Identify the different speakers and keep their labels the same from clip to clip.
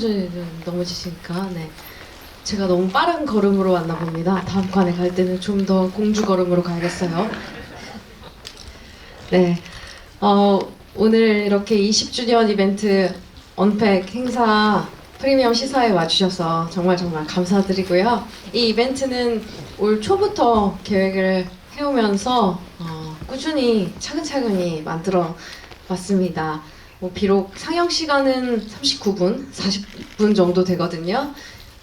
Speaker 1: 천천히 좀 넘어지시니까 네. 제가 너무 빠른 걸음으로 왔나 봅니다. 다음 칸에 갈 때는 좀 더 공주 걸음으로 가야겠어요. 네. 어, 오늘 이렇게 20주년 이벤트 언팩 행사 프리미엄 시사에 와주셔서 정말 정말 감사드리고요. 이 이벤트는 올 초부터 계획을 해오면서 어, 꾸준히 차근차근히 만들어 왔습니다. 뭐 비록 상영 시간은 39분, 40분 정도 되거든요.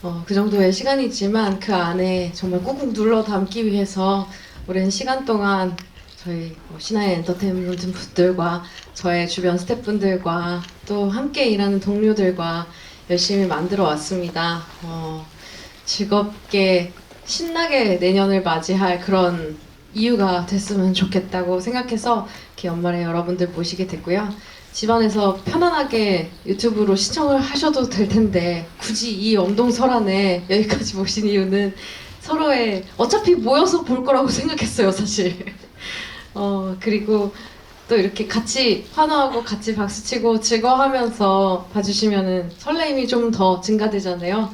Speaker 1: 어, 그 정도의 시간이지만 그 안에 정말 꾹꾹 눌러 담기 위해서 오랜 시간 동안 저희 뭐 신화의 엔터테인먼트 분들과 저의 주변 스태프분들과 또 함께 일하는 동료들과 열심히 만들어 왔습니다. 어, 즐겁게 신나게 내년을 맞이할 그런 이유가 됐으면 좋겠다고 생각해서 이렇게 연말에 여러분들 모시게 됐고요. 집안에서 편안하게 유튜브로 시청을 하셔도 될 텐데 굳이 이 엄동설안에 여기까지 모신 이유는 서로의 어차피 모여서 볼 거라고 생각했어요, 사실. 어, 그리고 또 이렇게 같이 환호하고 같이 박수치고 즐거워하면서 봐주시면은 설레임이 좀 더 증가되잖아요.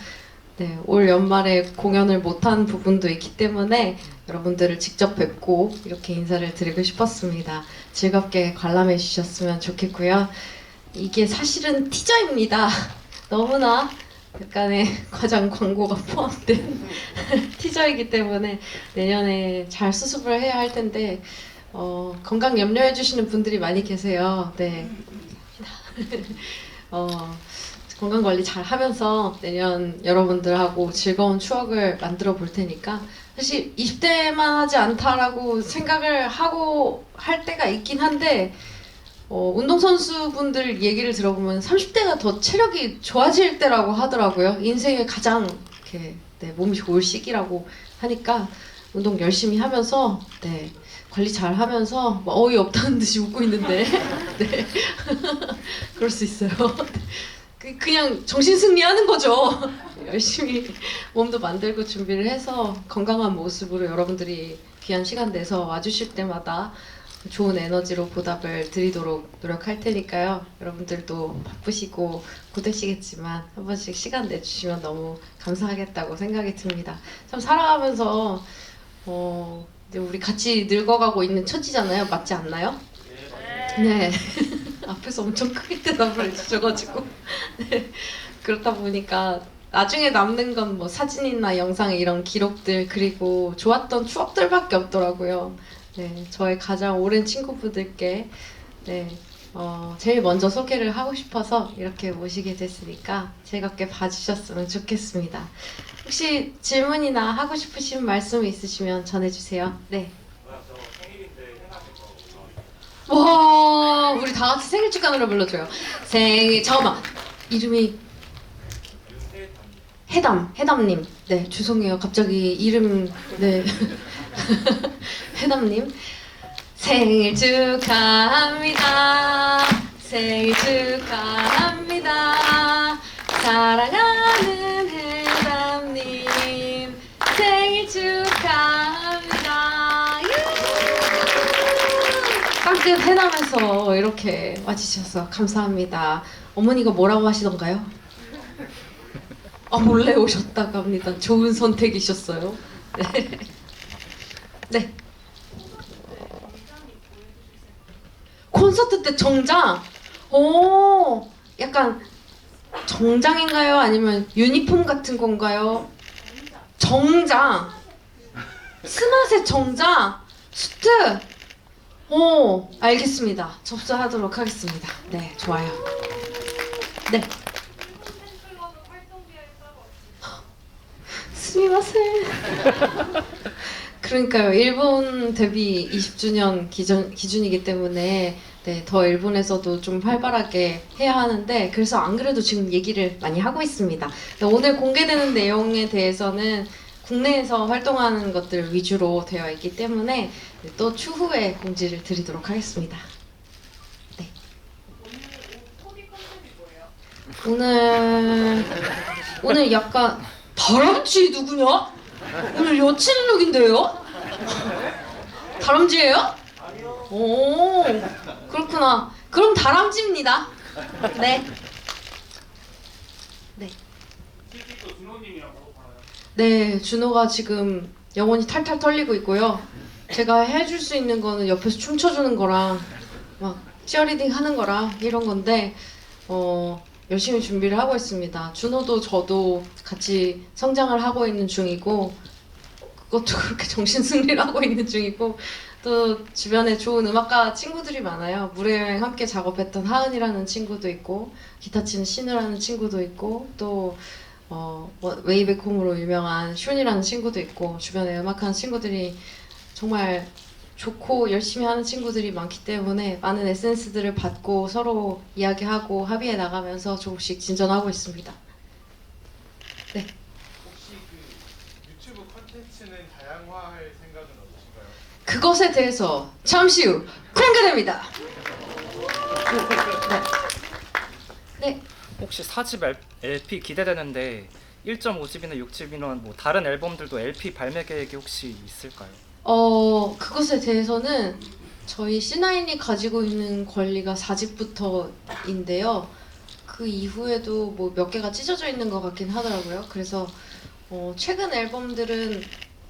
Speaker 1: 네, 올 연말에 공연을 못한 부분도 있기 때문에 여러분들을 직접 뵙고 이렇게 인사를 드리고 싶었습니다. 즐겁게 관람해 주셨으면 좋겠고요. 이게 사실은 티저입니다. 너무나 약간의 과장 광고가 포함된 티저이기 때문에 내년에 잘 수습을 해야 할 텐데 어, 건강 염려해 주시는 분들이 많이 계세요. 네. 어, 건강 관리 잘 하면서 내년 여러분들하고 즐거운 추억을 만들어 볼 테니까 사실 20대만 하지 않다라고 생각을 하고 할 때가 있긴 한데 어, 운동선수분들 얘기를 들어보면 30대가 더 체력이 좋아질 때라고 하더라고요. 인생에 가장 이렇게 네, 몸이 좋을 시기라고 하니까 운동 열심히 하면서 네, 관리 잘 하면서 뭐 어이 없다는 듯이 웃고 있는데 네. 그럴 수 있어요. 그- 그냥 정신 승리하는 거죠. 열심히 몸도 만들고 준비를 해서 건강한 모습으로 여러분들이 귀한 시간 내서 와주실 때마다 좋은 에너지로 보답을 드리도록 노력할 테니까요. 여러분들도 바쁘시고 고되시겠지만 한 번씩 시간 내주시면 너무 감사하겠다고 생각이 듭니다. 참 살아가면서 어, 이제 우리 같이 늙어가고 있는 처지잖아요. 맞지 않나요? 네. 앞에서 엄청 크게 대답을 해주셔가지고 네. 그렇다 보니까 나중에 남는 건 뭐 사진이나 영상 이런 기록들 그리고 좋았던 추억들밖에 없더라고요. 네, 저의 가장 오랜 친구분들께 네, 어, 제일 먼저 소개를 하고 싶어서 이렇게 모시게 됐으니까 즐겁게 봐주셨으면 좋겠습니다. 혹시 질문이나 하고 싶으신 말씀 있으시면 전해주세요. 네. 와, 우리 다 같이 생일 축하 노래 불러줘요. 생일 잠깐만 이름이 해담 해담님. 네 죄송해요. 갑자기 이름 네 해담님 생일 축하합니다. 생일 축하합니다. 사랑하는 해남에서 이렇게 와주셔서 감사합니다. 어머니가 뭐라고 하시던가요? 아 몰래 오셨다고 합니다. 좋은 선택이셨어요. 네. 네. 콘서트 때 정장. 오, 약간 정장인가요? 아니면 유니폼 같은 건가요? 정장. 스맛의 정장. 수트. 오, 알겠습니다. 접수하도록 하겠습니다. 네, 좋아요. 네. 스미마세. 그러니까요. 일본 데뷔 20주년 기준, 기준이기 때문에 네, 더 일본에서도 좀 활발하게 해야 하는데 그래서 안 그래도 지금 얘기를 많이 하고 있습니다. 네, 오늘 공개되는 내용에 대해서는 국내에서 활동하는 것들 위주로 되어 있기 때문에 또 추후에 공지를 드리도록 하겠습니다. 네. 오늘 오늘 약간 다람쥐 누구냐? 오늘 여친 룩인데요? 다람쥐예요? 오 그렇구나. 그럼 다람쥐입니다. 네. 네.
Speaker 2: 실직도 준호님이라고 알아요.
Speaker 1: 네, 준호가 지금 영혼이 탈탈 털리고 있고요. 제가 해줄 수 있는 거는 옆에서 춤춰주는 거랑 막 치어리딩 하는 거랑 이런 건데 어, 열심히 준비를 하고 있습니다. 준호도 저도 같이 성장을 하고 있는 중이고 그것도 그렇게 정신 승리를 하고 있는 중이고 또 주변에 좋은 음악가 친구들이 많아요. 무례여행 함께 작업했던 하은이라는 친구도 있고 기타 치는 신우라는 친구도 있고 또 어, 뭐, 웨이백홈으로 유명한 슌이라는 친구도 있고 주변에 음악하는 친구들이 정말 좋고 열심히 하는 친구들이 많기 때문에 많은 에센스들을 받고 서로 이야기하고 합의해 나가면서 조금씩 진전하고 있습니다.
Speaker 3: 혹시 그 유튜브 콘텐츠는 다양화할 생각은 없으신가요?
Speaker 1: 그것에 대해서 잠시 후 공개됩니다. 네.
Speaker 4: 혹시 4집 LP 기대되는데 1.5집이나 6집이나 뭐 다른 앨범들도 LP 발매 계획이 혹시 있을까요?
Speaker 1: 어, 그것에 대해서는 저희 C9이 가지고 있는 권리가 4집부터인데요. 그 이후에도 뭐 몇 개가 찢어져 있는 것 같긴 하더라고요. 그래서 어, 최근 앨범들은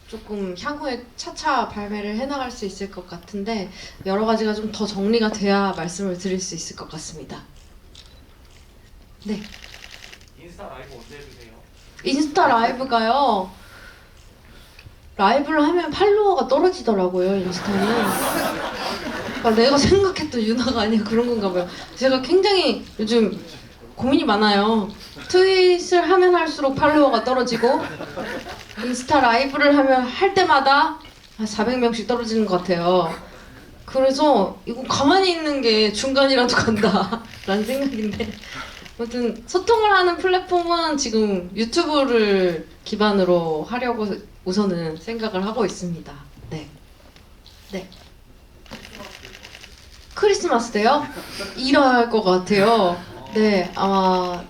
Speaker 1: 조금 향후에 차차 발매를 해나갈 수 있을 것 같은데 여러 가지가 좀 더 정리가 돼야 말씀을 드릴 수 있을 것 같습니다. 네.
Speaker 2: 인스타 라이브 언제 해주세요?
Speaker 1: 인스타 라이브가요. 라이브를 하면 팔로워가 떨어지더라고요, 인스타는. 그러니까 내가 생각했던 유나가 아니야 그런 건가 봐요. 제가 굉장히 요즘 고민이 많아요. 트윗을 하면 할수록 팔로워가 떨어지고 인스타 라이브를 하면 할 때마다 한 400명씩 떨어지는 것 같아요. 그래서 이거 가만히 있는 게 중간이라도 간다라는 생각인데 아무튼 소통을 하는 플랫폼은 지금 유튜브를 기반으로 하려고 우선은 생각을 하고 있습니다. 네. 네. 크리스마스 때요? 일할 것 같아요. 네, 아마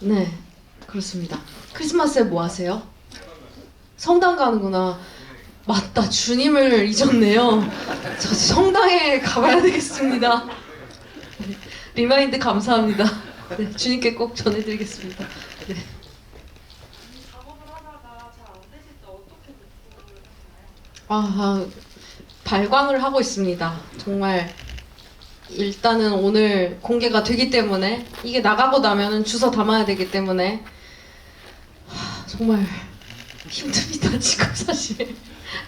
Speaker 1: 네 그렇습니다. 크리스마스에 뭐 하세요? 성당 가는구나. 맞다, 주님을 잊었네요. 저 성당에 가봐야 되겠습니다. 네, 리마인드 감사합니다. 네, 주님께 꼭 전해드리겠습니다. 네. 아, 발광을 하고 있습니다. 정말 일단은 오늘 공개가 되기 때문에 이게 나가고 나면은 주워 담아야 되기 때문에 하, 정말 힘듭니다 지금 사실.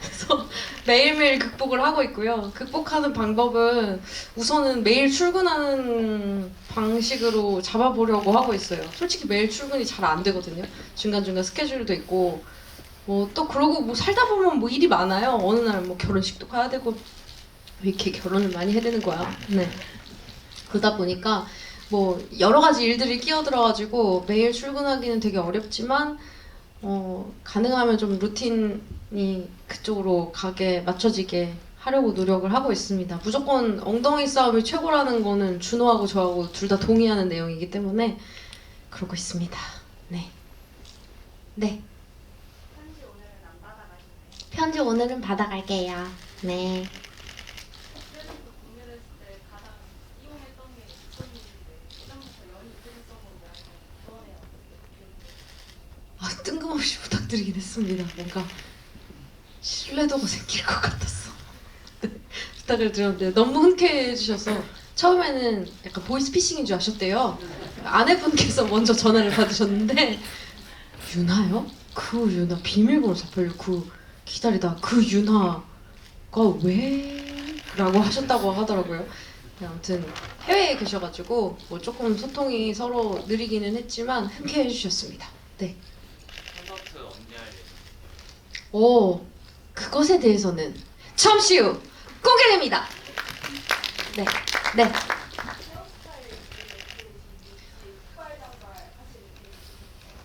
Speaker 1: 그래서 매일매일 극복을 하고 있고요. 극복하는 방법은 우선은 매일 출근하는 방식으로 잡아보려고 하고 있어요. 솔직히 매일 출근이 잘 안 되거든요. 중간중간 스케줄도 있고 뭐 또 그러고 뭐 살다 보면 뭐 일이 많아요. 어느 날 뭐 결혼식도 가야 되고 왜 이렇게 결혼을 많이 해야 되는 거야. 네. 그러다 보니까 뭐 여러 가지 일들이 끼어들어가지고 매일 출근하기는 되게 어렵지만 어 가능하면 좀 루틴이 그쪽으로 가게 맞춰지게 하려고 노력을 하고 있습니다. 무조건 엉덩이 싸움이 최고라는 거는 준호하고 저하고 둘 다 동의하는 내용이기 때문에 그러고 있습니다. 네. 네.
Speaker 5: 편지 오늘은
Speaker 1: 받아갈게요. 네. 아, 뜬금없이 부탁드리긴 했습니다. 뭔가 신뢰도가 생길 것 같았어. 네, 부탁을 드렸는데 너무 흔쾌해 주셔서 처음에는 약간 보이스피싱인 줄 아셨대요. 아내분께서 먼저 전화를 받으셨는데 유나요? 그 유나 비밀번호 잡혀요. 그 기다리다 그 유나가 왜? 라고 하셨다고 하더라고요. 네, 아무튼 해외에 계셔가지고 뭐 조금 소통이 서로 느리기는 했지만 흔쾌해 주셨습니다. 네.
Speaker 2: 콘서트 언제 할 예정?
Speaker 1: 오, 그것에 대해서는 잠시 후 공개됩니다. 네, 네.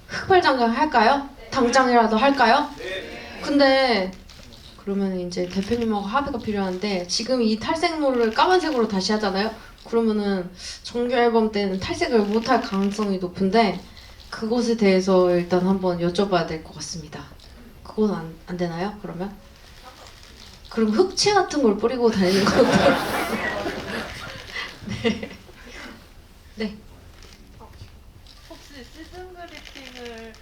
Speaker 1: 흑발장갑 할까요? 당장이라도 할까요? 근데 그러면 이제 대표님하고 합의가 필요한데 지금 이 탈색물을 까만색으로 다시 하잖아요. 그러면은 정규 앨범 때는 탈색을 못할 가능성이 높은데 그것에 대해서 일단 한번 여쭤봐야 될 것 같습니다. 그건 안, 안 되나요? 그러면? 그럼 흑채 같은 걸 뿌리고 다니는 것도 네. 네.
Speaker 5: 혹시 시즌 그리팅을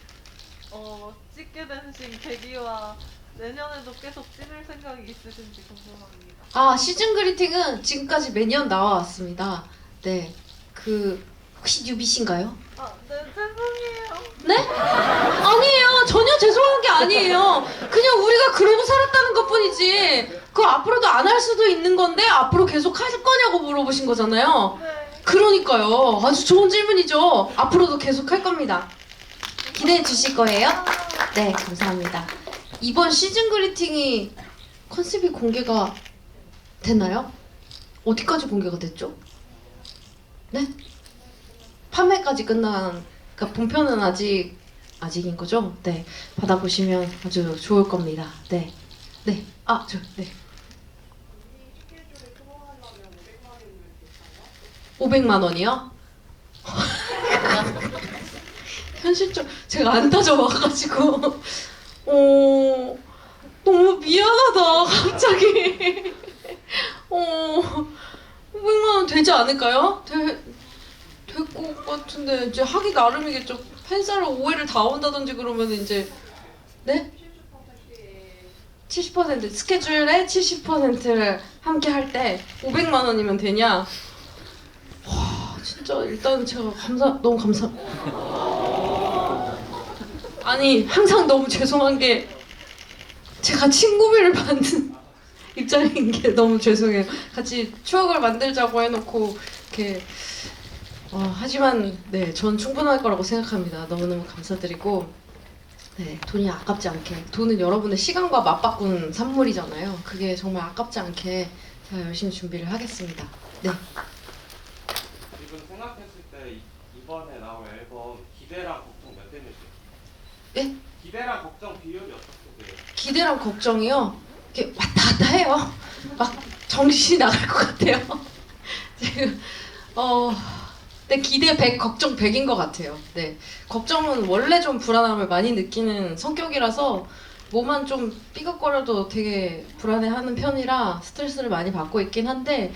Speaker 5: 어, 찍게 되신 계기와 내년에도 계속 찍을 생각이 있으신지 궁금합니다.
Speaker 1: 아 시즌 그리팅은 지금까지 매년 나와왔습니다. 네, 그 혹시 뉴비신가요?
Speaker 5: 아, 네, 죄송해요.
Speaker 1: 네? 아니에요. 전혀 죄송한 게 아니에요. 그냥 우리가 그러고 살았다는 것 뿐이지. 그거 앞으로도 안 할 수도 있는 건데 앞으로 계속 할 거냐고 물어보신 거잖아요.
Speaker 5: 네.
Speaker 1: 그러니까요. 아주 좋은 질문이죠. 앞으로도 계속 할 겁니다. 기대해 주실 거예요? 네, 감사합니다. 이번 시즌 그리팅이 컨셉이 공개가 됐나요? 어디까지 공개가 됐죠? 네? 판매까지 끝난, 그러니까 본편은 아직 아직인 거죠? 네, 받아보시면 아주 좋을 겁니다. 네, 네, 아, 저, 네. 500만 원이요? 현실적 제가 안 따져와가지고 어 너무 미안하다 갑자기 어 500만 원 되지 않을까요? 될 것 같은데 이제 하기 나름이겠죠 팬사를 오해를 다 온다든지 그러면 이제 네? 70% 스케줄의 70%를 함께 할 때 500만 원이면 되냐? 와 진짜 일단 제가 감사 너무 감사 아니 항상 너무 죄송한 게 제가 친구비를 받는 입장인 게 너무 죄송해요. 같이 추억을 만들자고 해놓고 이렇게 어, 하지만 네, 전 충분할 거라고 생각합니다. 너무너무 감사드리고 네, 돈이 아깝지 않게 돈은 여러분의 시간과 맞바꾼 선물이잖아요. 그게 정말 아깝지 않게 제가 열심히 준비를 하겠습니다. 네.
Speaker 2: 이분 생각했을 때 이- 이번에 나올 앨범 기대랑 걱정 몇 대 몇이에요?
Speaker 1: 예?
Speaker 2: 기대랑 걱정 비율이 어떻게 돼요?
Speaker 1: 기대랑 걱정이요. 이렇게 왔다 갔다 해요. 막 정신이 나갈 것 같아요. 지금 어, 네 기대 100, 걱정 100인 것 같아요. 네, 걱정은 원래 좀 불안함을 많이 느끼는 성격이라서 뭐만 좀 삐걱거려도 되게 불안해하는 편이라 스트레스를 많이 받고 있긴 한데,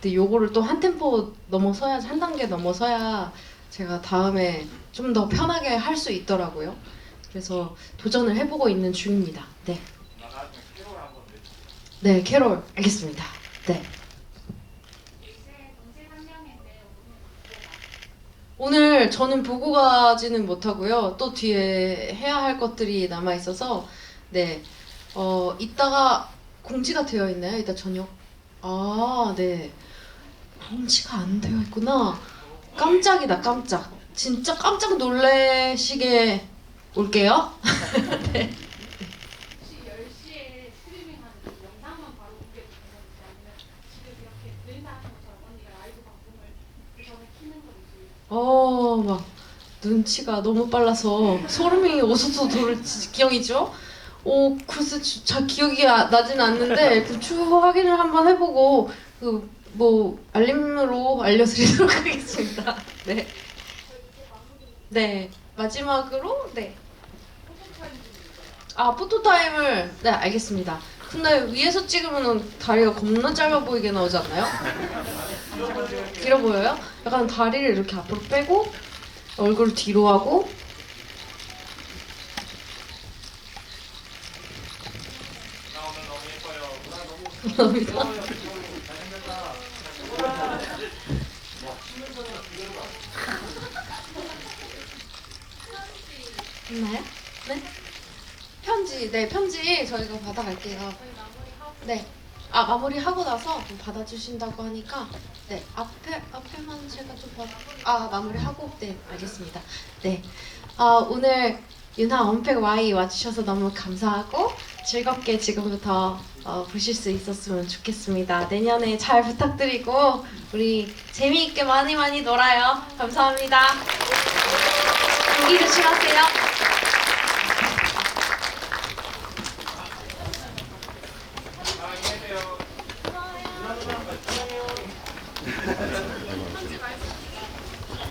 Speaker 1: 근데 요거를 또 한 템포 넘어서야 한 단계 넘어서야 제가 다음에 좀 더 편하게 할 수 있더라고요. 그래서 도전을 해보고 있는 중입니다. 네. 네, 캐롤 알겠습니다. 네. 오늘 저는 보고 가지는 못하고요. 또 뒤에 해야 할 것들이 남아 있어서 네. 어, 이따가 공지가 되어 있나요? 이따 저녁. 아, 네. 공지가 안 되어 있구나. 깜짝이다, 깜짝. 진짜 깜짝 놀래시게 올게요. 네.
Speaker 5: 혹시 10시에 스트리밍하는 그 영상만 바로 공개되는 건지 아니면 지금 이렇게 늘 하는 것처럼 언니가 라이브 방송을 그 전에 키는 건지
Speaker 1: 어, 막 눈치가 너무 빨라서 소름이 오서서 돌을 기억이죠? 오, 글쎄 주- 잘 기억이 아- 나진 않는데 그 추후 확인을 한번 해보고 그 뭐 알림으로 알려드리도록 하겠습니다. 네. 네. 마지막으로 네. 아 포토 타임을 네 알겠습니다. 근데 위에서 찍으면 다리가 겁나 짧아 보이게 나오지 않나요? 길어 보여요? 약간 다리를 이렇게 앞으로 빼고 얼굴 뒤로 하고 감사합니다. 있나요? 네? 편지, 네 편지 저희가 받아갈게요.
Speaker 5: 마무리하고
Speaker 1: 네. 아 마무리 하고 나서 좀 받아주신다고 하니까 네 앞에 앞에만 제가 좀 받. 아 마무리 하고 네 알겠습니다. 네. 아 오늘 윤하 언팩 Y 와주셔서 너무 감사하고 즐겁게 지금부터 어, 보실 수 있었으면 좋겠습니다. 내년에 잘 부탁드리고 우리 재미있게 많이 많이 놀아요. 감사합니다. 감기 조심하세요.